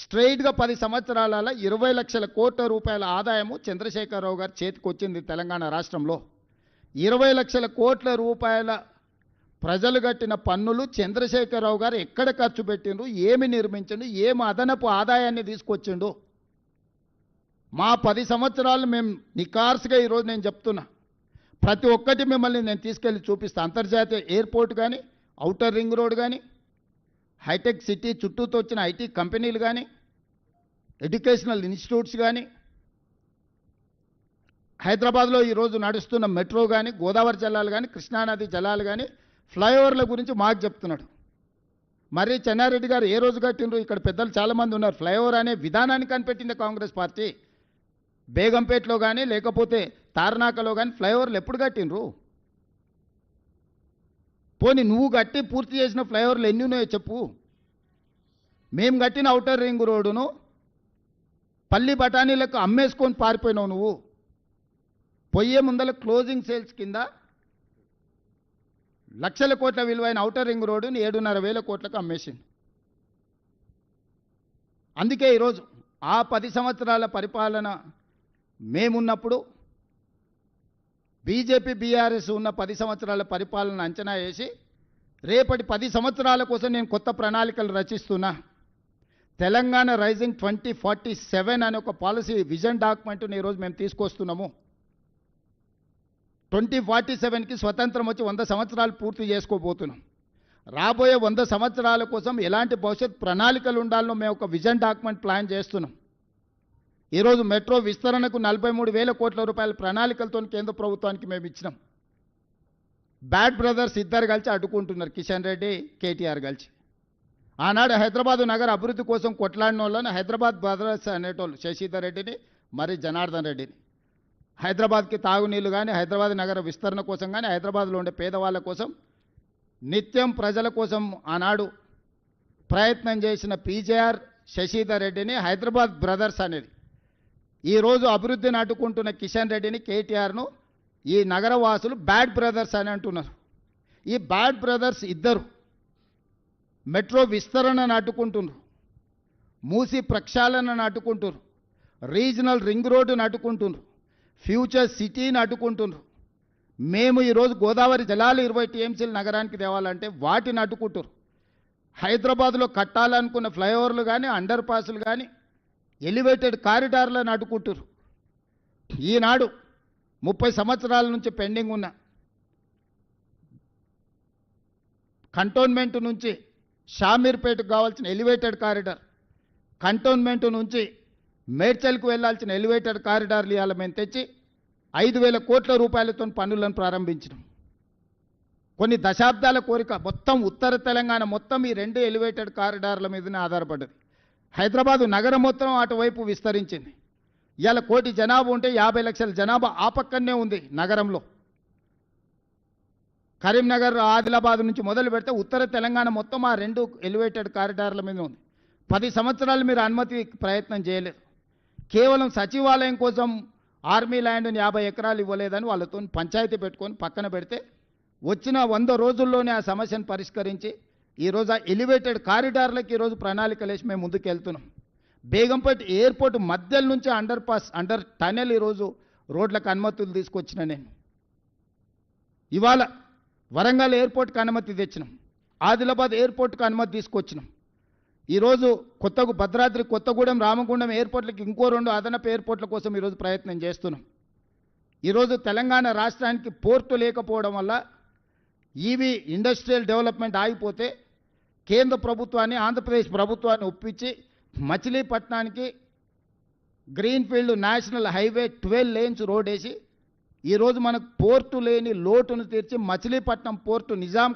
స్ట్రైట్గా పది సంవత్సరాల ఇరవై లక్షల కోట్ల రూపాయల ఆదాయము చంద్రశేఖరరావు గారి చేతికి వచ్చింది తెలంగాణ రాష్ట్రంలో. ఇరవై లక్షల కోట్ల రూపాయల ప్రజలు కట్టిన పన్నులు చంద్రశేఖరరావు గారు ఎక్కడ ఖర్చు పెట్టిండ్రు ఏమి నిర్మించిండు ఏమి అదనపు ఆదాయాన్ని తీసుకొచ్చిండు మా పది సంవత్సరాలు మేము నికార్స్గా ఈరోజు నేను చెప్తున్నా. ప్రతి ఒక్కటి మిమ్మల్ని నేను తీసుకెళ్ళి చూపిస్తాను అంతర్జాతీయ ఎయిర్పోర్ట్ కానీ అవుటర్ రింగ్ రోడ్ కానీ హైటెక్ సిటీ చుట్టూతో వచ్చిన ఐటీ కంపెనీలు కానీ ఎడ్యుకేషనల్ ఇన్స్టిట్యూట్స్ కానీ హైదరాబాద్లో ఈరోజు నడుస్తున్న మెట్రో కానీ గోదావరి జలాలు కానీ కృష్ణానది జలాలు కానీ ఫ్లైఓవర్ల గురించి మాకు చెప్తున్నాడు. మరి చెన్నారెడ్డి గారు ఏ రోజు కట్టినరు ఇక్కడ పెద్దలు చాలామంది ఉన్నారు. ఫ్లైఓవర్ అనే విధానాన్ని కనిపెట్టింది కాంగ్రెస్ పార్టీ. బేగంపేటలో కానీ లేకపోతే తార్నాకలో కానీ ఫ్లైఓవర్లు ఎప్పుడు కట్టిండ్రు? పోనీ నువ్వు కట్టి పూర్తి చేసిన ఫ్లైఓవర్లు ఎన్ని ఉన్నాయో చెప్పు. మేము కట్టిన అవుటర్ రింగ్ రోడ్డును పల్లి బఠానీలకు అమ్మేసుకొని పారిపోయినావు నువ్వు. పొయ్యే ముందల క్లోజింగ్ సేల్స్ కింద లక్షల కోట్ల విలువైన అవుటర్ రింగ్ రోడ్డుని ఏడున్నర వేల కోట్లకు అమ్మేసింది. అందుకే ఈరోజు ఆ పది సంవత్సరాల పరిపాలన మేమున్నప్పుడు బీజేపీ బీఆర్ఎస్ ఉన్న పది సంవత్సరాల పరిపాలన అంచనా వేసి రేపటి పది సంవత్సరాల కోసం నేను కొత్త ప్రణాళికలు రచిస్తున్నా. Telangana rising twenty forty seven అనే ఒక పాలసీ విజన్ డాక్యుమెంట్ని ఈరోజు మేము తీసుకొస్తున్నాము. ట్వంటీ ఫార్టీ సెవెన్కి స్వతంత్రం వచ్చి వంద సంవత్సరాలు పూర్తి చేసుకోబోతున్నాం. రాబోయే వంద సంవత్సరాల కోసం ఎలాంటి భవిష్యత్ ప్రణాళికలు ఉండాలనో మేము ఒక విజన్ డాక్యుమెంట్ ప్లాన్ చేస్తున్నాం. ఈరోజు మెట్రో విస్తరణకు నలభై మూడు వేల కోట్ల రూపాయల ప్రణాళికలతో కేంద్ర ప్రభుత్వానికి మేము ఇచ్చినాం. బ్యాడ్ బ్రదర్స్ ఇద్దరు కలిసి అడ్డుకుంటున్నారు కిషన్ రెడ్డి కేటీఆర్ కలిసి. ఆనాడు హైదరాబాద్ నగర అభివృద్ధి కోసం కొట్లాడిన వాళ్ళని హైదరాబాద్ బ్రదర్స్ అనేటోళ్ళు శశిధర్ రెడ్డిని మరి జనార్దన్ రెడ్డిని. హైదరాబాద్కి తాగునీళ్ళు కానీ హైదరాబాద్ నగర విస్తరణ కోసం కానీ హైదరాబాద్లో ఉండే పేదవాళ్ళ కోసం నిత్యం ప్రజల కోసం ఆనాడు ప్రయత్నం చేసిన పీజేఆర్ శశిధర్ రెడ్డిని హైదరాబాద్ బ్రదర్స్ అనేది. ఈరోజు అభివృద్ధిని అడ్డుకుంటున్న కిషన్ రెడ్డిని కేటీఆర్ను ఈ నగరవాసులు బ్యాడ్ బ్రదర్స్ అని అంటున్నారు. ఈ బ్యాడ్ బ్రదర్స్ ఇద్దరు మెట్రో విస్తరణను అడ్డుకుంటున్నారు మూసి ప్రక్షాళనను అడ్డుకుంటున్నారు రీజనల్ రింగ్ రోడ్డును అడ్డుకుంటున్నారు ఫ్యూచర్ సిటీని అడ్డుకుంటున్నారు మేము ఈరోజు గోదావరి జలాలు ఇరవై టీఎంసీలు నగరానికి తేవాలంటే వాటిని అడ్డుకుంటారు హైదరాబాద్లో కట్టాలనుకున్న ఫ్లైఓవర్లు కానీ అండర్ పాస్లు కానీ ఎలివేటెడ్ కారిడార్లను అడ్డుకుంటారు ఈనాడు ముప్పై సంవత్సరాల నుంచి పెండింగ్ ఉన్న కంటోన్మెంట్ నుంచి షామీర్పేటకు కావాల్సిన ఎలివేటెడ్ కారిడార్ కంటోన్మెంట్ నుంచి మేడ్చల్కు వెళ్ళాల్సిన ఎలివేటెడ్ కారిడార్లు ఇవాళ మేము తెచ్చి ఐదు వేల కోట్ల రూపాయలతో పనులను ప్రారంభించినాం. కొన్ని దశాబ్దాల కోరిక మొత్తం ఉత్తర తెలంగాణ మొత్తం ఈ రెండు ఎలివేటెడ్ కారిడార్ల మీదనే ఆధారపడ్డది. హైదరాబాదు నగరం మొత్తం అటువైపు విస్తరించింది. ఇవాళ కోటి జనాభా ఉంటే యాభై లక్షల జనాభా ఆ పక్కనే ఉంది నగరంలో. కరీంనగర్ ఆదిలాబాద్ నుంచి మొదలు పెడితే ఉత్తర తెలంగాణ మొత్తం ఆ రెండు ఎలివేటెడ్ కారిడార్ల మీద ఉంది. పది సంవత్సరాలు మీరు అనుమతి ప్రయత్నం చేయలేదు. కేవలం సచివాలయం కోసం ఆర్మీ ల్యాండ్ని యాభై ఎకరాలు ఇవ్వలేదని వాళ్ళతో పంచాయతీ పెట్టుకొని పక్కన పెడితే వచ్చిన వంద రోజుల్లోనే ఆ సమస్యను పరిష్కరించి ఈరోజు ఆ ఎలివేటెడ్ కారిడార్లకు ఈరోజు ప్రణాళికలు వేసి మేము ముందుకు వెళ్తున్నాం బేగంపేట ఎయిర్పోర్ట్ మధ్యల నుంచి అండర్ పాస్ అండర్ టనెల్ ఈరోజు రోడ్లకు అనుమతులు తీసుకొచ్చిన నేను. ఇవాళ వరంగల్ ఎయిర్పోర్ట్కి అనుమతి తెచ్చినాం. ఆదిలాబాద్ ఎయిర్పోర్ట్కి అనుమతి తీసుకొచ్చినాం. ఈరోజు కొత్త భద్రాద్రి కొత్తగూడెం రామగుండం ఎయిర్పోర్ట్లకి ఇంకో రెండు అదనపు ఎయిర్పోర్ట్ల కోసం ఈరోజు ప్రయత్నం చేస్తున్నాం. ఈరోజు తెలంగాణ రాష్ట్రానికి పోర్టు లేకపోవడం వల్ల ఈవీ ఇండస్ట్రియల్ డెవలప్మెంట్ ఆగిపోతే కేంద్ర ప్రభుత్వాన్ని ఆంధ్రప్రదేశ్ ప్రభుత్వాన్ని ఒప్పించి మచిలీపట్నానికి greenfield national highway twelve lanes road వేసి ఈరోజు మనకు పోర్టు లేని లోటును తీర్చి మచిలీపట్నం పోర్టు నిజాం